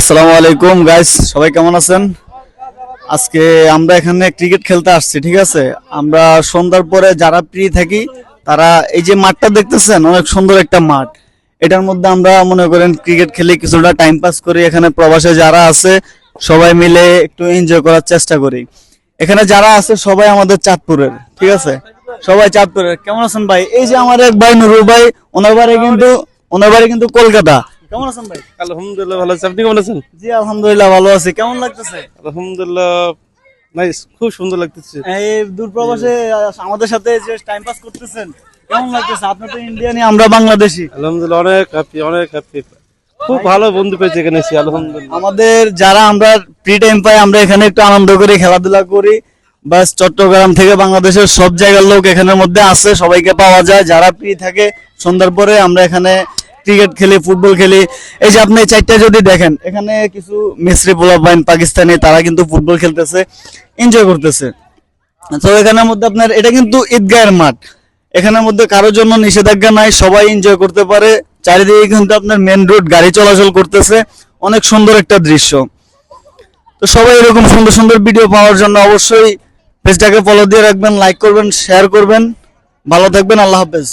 আসসালামু আলাইকুম গাইস সবাই কেমন আছেন? আজকে আমরা এখানে ক্রিকেট খেলতে আসছি, ঠিক আছে? আমরা সন্ধ্যার পরে যারা ফ্রি থাকি, তারা এই যে মাঠটা দেখতেছেন, অনেক সুন্দর একটা মাঠ। এটার মধ্যে আমরা মনে করেন ক্রিকেট খেলে কিছুটা টাইম পাস করি। এখানে প্রবাসে যারা আছে, সবাই মিলে একটু এনজয় করার চেষ্টা করি। এখানে যারা আছে, সবাই আমাদের চাঁদপুরের, ঠিক আছে? সবাই চাঁদপুরের। কেমন আছেন ভাই? এই যে আমার এক ভাই, নুরুল ভাই, ওনার বাড়ি কিন্তু, ওনার বাড়ি কিন্তু কলকাতা। কেমন আছেন ভাই? আলহামদুলিল্লাহ ভালো আছি। আপনি কেমন আছেন? জি আলহামদুলিল্লাহ ভালো আছি। কেমন লাগতেছে? আলহামদুলিল্লাহ নাইস খুব সুন্দর লাগতেছে। এই দূরপ্রবাসে আমাদের সাথে যে টাইম পাস করতেছেন কেমন লাগতেছে? আপনি তো ইন্ডিয়ানি আমরা বাংলাদেশি। আলহামদুলিল্লাহ অনেক হ্যাপি অনেক হ্যাপি খুব ভালো বন্ধু পেয়েছি এখানে এসে আলহামদুলিল্লাহ। আমাদের যারা আমরা ফ্রি টাইম পাই আমরা এখানে একটু আনন্দ করি খেলাধুলা করি। বাস চট্টগ্রাম থেকে বাংলাদেশের সব জায়গার লোক এখানের মধ্যে আছে সবাইকে পাওয়া যায়। যারা ফ্রি থাকে সন্ধ্যার পরে আমরা এখানে ক্রিকেট খেলি, ফুটবল খেলি। এই যে আপনি চারটা যদি দেখেন, এখানে কিছু মিস্ত্রি পোলাপাইন পাকিস্তানি, তারা কিন্তু ফুটবল খেলতেছে এনজয় করতেছে। তো এখানের মধ্যে আপনার, এটা কিন্তু ঈদগাহের মাঠ। এখানের মধ্যে কারোর জন্য নিষেধাজ্ঞা নাই, সবাই এনজয় করতে পারে। চারিদিকে কিন্তু আপনার মেন রোড গাড়ি চলাচল করতেছে। অনেক সুন্দর একটা দৃশ্য। তো সবাই এরকম সুন্দর সুন্দর ভিডিও পাওয়ার জন্য অবশ্যই পেজটাকে ফলো দিয়ে রাখবেন লাইক করবেন শেয়ার করবেন। ভালো থাকবেন, আল্লাহ হাফেজ।